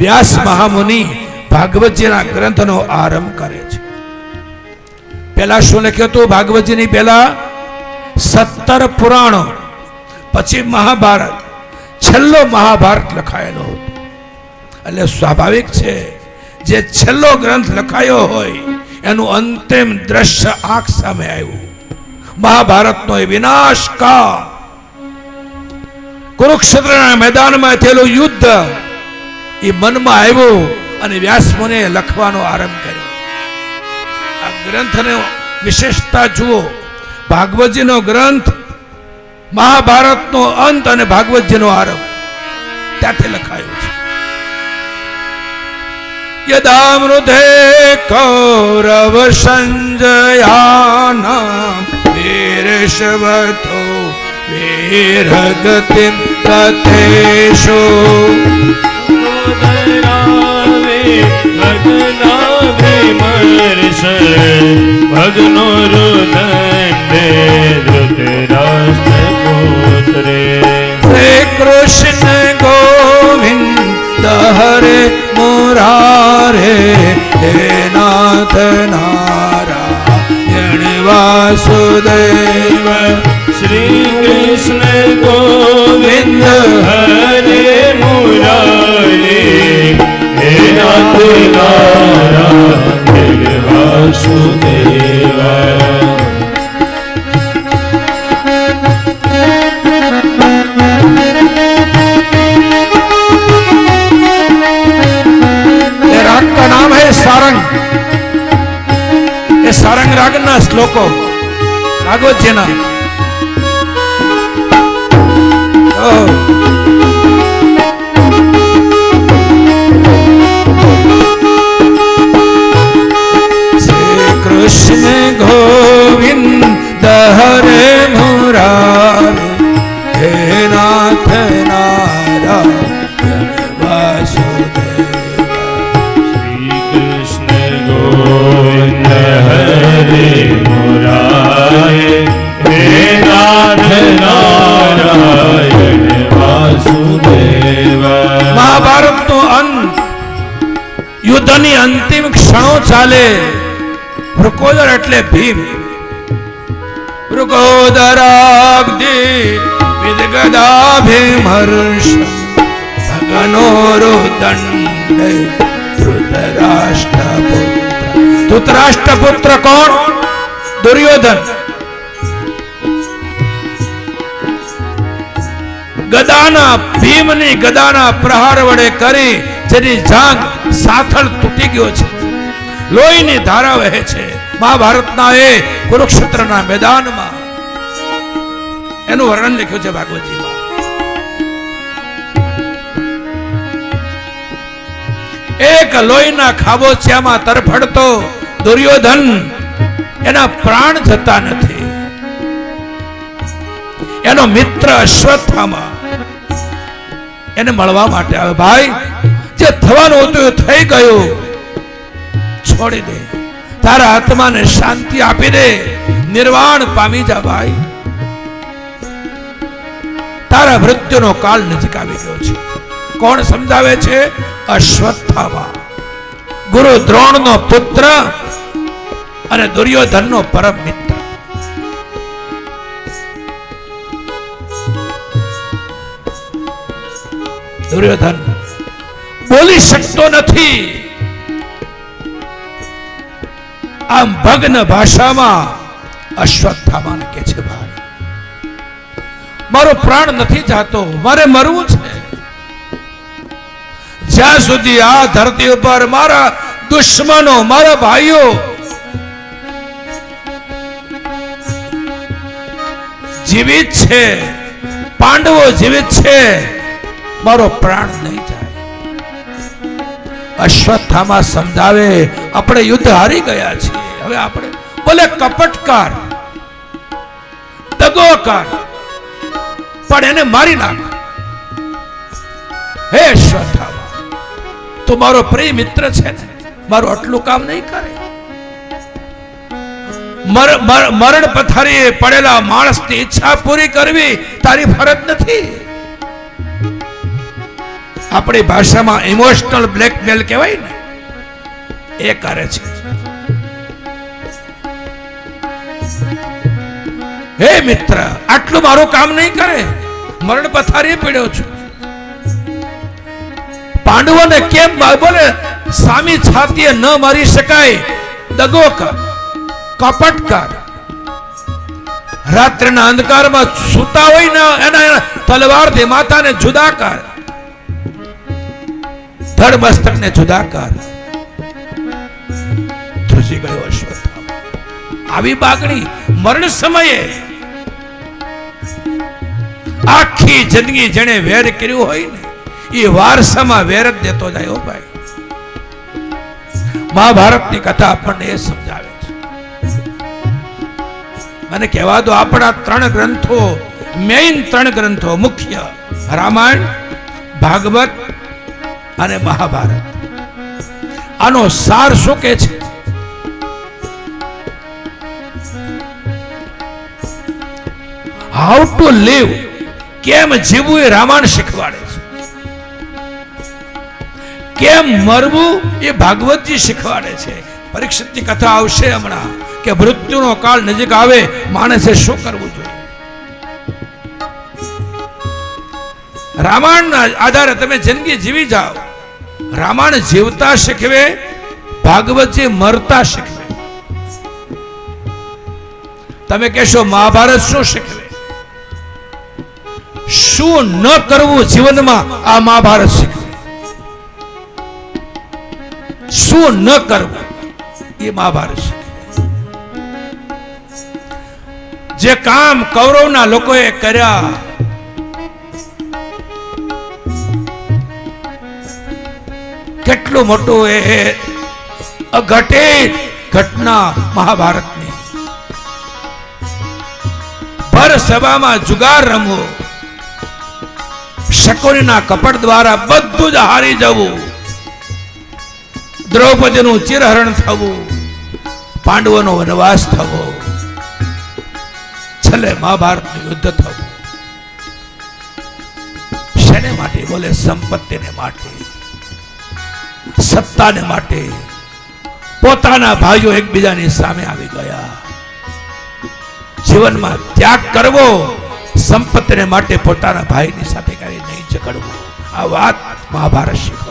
વ્યાસ મહામુનિ ભાગવતજીના ગ્રંથનો આરંભ કરે છે. પેલા શું લખ્યું હતું? ભાગવતજીની પેલા સત્તર પુરાણો. પછી મહાભારત. છેલ્લો મહાભારત લખાયેલો હતો. એટલે સ્વાભાવિક છે, જે છેલ્લો ગ્રંથ લખાયો હોય, એનું અંતિમ દ્રશ્ય આંખ સામે આવ્યું. મહાભારતનો એ વિનાશ કા કુરુક્ષેત્રના મેદાનમાં થયેલું યુદ્ધ એ મનમાં આવ્યો અને વ્યાસમુનિએ લખવાનો આરંભ કર્યો. આ ગ્રંથને વિશેષતા જુઓ. ભાગવતજીનો ગ્રંથ મહાભારતનો અંત અને ભાગવતજીનો આરંભ. ત્યાંથી લખાયો છે. યદામૃતે કૌરવ સંજયાના વીરશવતો કથેશો ભગનો રુદંડે શ્લોકો ભાગવત ચાલે. વૃકોદર એટલે ભીમ. વૃકોદરાગ્નિ વિદગદા ભીમ હર્ષ ભગનો દંડ ધૃતરાષ્ટ્રપુત્ર. ધૃતરાષ્ટ્રપુત્ર કોણ? દુર્યોધન. ગદાના ભીમની ગદાના પ્રહાર વડે કરી જેની જાંગ સાથળ તૂટી ગયો છે. લોહીની ધારા વહે છે. મહાભારતના એ કુરુક્ષેત્રના મેદાનમાં. એનું વર્ણન લખ્યું છે ભાગવતજીમાં. એક લોહીના ખાબોચિયામાં તરફડતો દુર્યોધન એના પ્રાણ જતા નથી. એનો મિત્ર અશ્વત્થામા એને મળવા માટે આવે. ભાઈ, જે થવાનું હતું એ થઈ ગયું. છોડી દે. તારા આત્માને શાંતિ આપી દે. નિર્વાણ પામી જા ભાઈ. તારા મૃત્યુનો કાળ નજીક આવી ગયો છે. કોણ સમજાવે છે? અશ્વત્થામા. ગુરુ દ્રોણનો પુત્ર અને દુર્યોધનનો પરમ મિત્ર. દુર્યોધન, બોલી શકતો નથી. આમ ભગ્ન ભાષામાં અશ્વત્થામાને કે છે, ભાઈ, મારો પ્રાણ નથી જાતો, મારે મરવું છે. જ્યાં સુધી આ ધરતી ઉપર મારા દુશ્મનો, મારા ભાઈઓ જીવિત છે, પાંડવો જીવિત છે, મારો પ્રાણ નહીં જાય. અશ્વત્થામા સમજાવે, આપણે યુદ્ધ હારી ગયા છીએ. હવે આપણે ભલે કપટકાર, દગોકાર, પણ એને મારી નાખ. હે શ્રદ્ધા તો મારો પ્રિય મિત્ર છે ને, મારું આટલું કામ નહીં કરે. મર- મર- મરણ પથારીએ પડેલા માણસની ઈચ્છા પૂરી કરવી તારી ફરજ નથી. આપણી ભાષામાં ઇમોશનલ બ્લેકમેલ કહેવાય ને, એ કરે છે. હે મિત્ર, આટલું મારું કામ નહીં કરે. મરણ પથારી પીડ્યો છું. પાંડવોને કેમ બોલે, સામી છાતીએ ન મારી શકાય. દગો કર, કપટ કર. રાત્રિના અંધકારમાં સૂતા હોય ને એના તલવારથી માતાને જુદા કર. ધડ મસ્તકને જુદા કર. ધ્રુજી ગયો આવી બાગણી મરણ સમયે આખી જિંદગી જેણે વેર કર્યું હોય ને, એ વારસામાં વેર જ દેતો જાય ભાઈ. મહાભારતની કથા આપણને એ સમજાવે છે. મને કહેવા દો, આપણા ત્રણ ગ્રંથો મેઇન ત્રણ ગ્રંથો, મુખ્ય રામાયણ, ભાગવત અને મહાભારત. આનો સાર શું કે છે? હાઉ ટુ લીવ કેમ જીવવું એ રામાયણ શીખવાડે છે? કેમ મરવું એ ભાગવતજી શીખવાડે છે? પરીક્ષિતની કથા આવશે હમણાં કે મૃત્યુનો કાળ નજીક આવે, માણસે શું કરવું જોઈએ? રામાયણના આધારે તમે જિંદગી જીવી જાઓ. રામાયણ જીવતા શીખવે, ભાગવતજી મરતા શીખવે. તમે કહેશો, મહાભારત શું શીખવે? શું ન કરવું જીવનમાં આ મહાભારત શીખવે શું ન કરવું એ મહાભારત શીખવે જે કામ કૌરવના લોકોએ કર્યા, કેટલું મોટું એ અઘટિત ઘટના મહાભારતની. ભર સભામાં જુગાર રમવો. શકોનીના કપટ દ્વારા બધું જ હારી જવું. દ્રૌપદીનું ચિરહરણ થવું. પાંડવોનો વનવાસ થવો. છેલ્લે મહાભારતનું યુદ્ધ થવું. શેને માટે? બોલે સંપત્તિને માટે. સત્તાને માટે. પોતાના ભાઈઓ એકબીજાની સામે આવી ગયા. જીવનમાં ત્યાગ કરવો સંપત્તિને માટે પોતાના ભાઈની સાથે ક્યારેય ઝઘડવું આ વાત મહાભારત શીખવે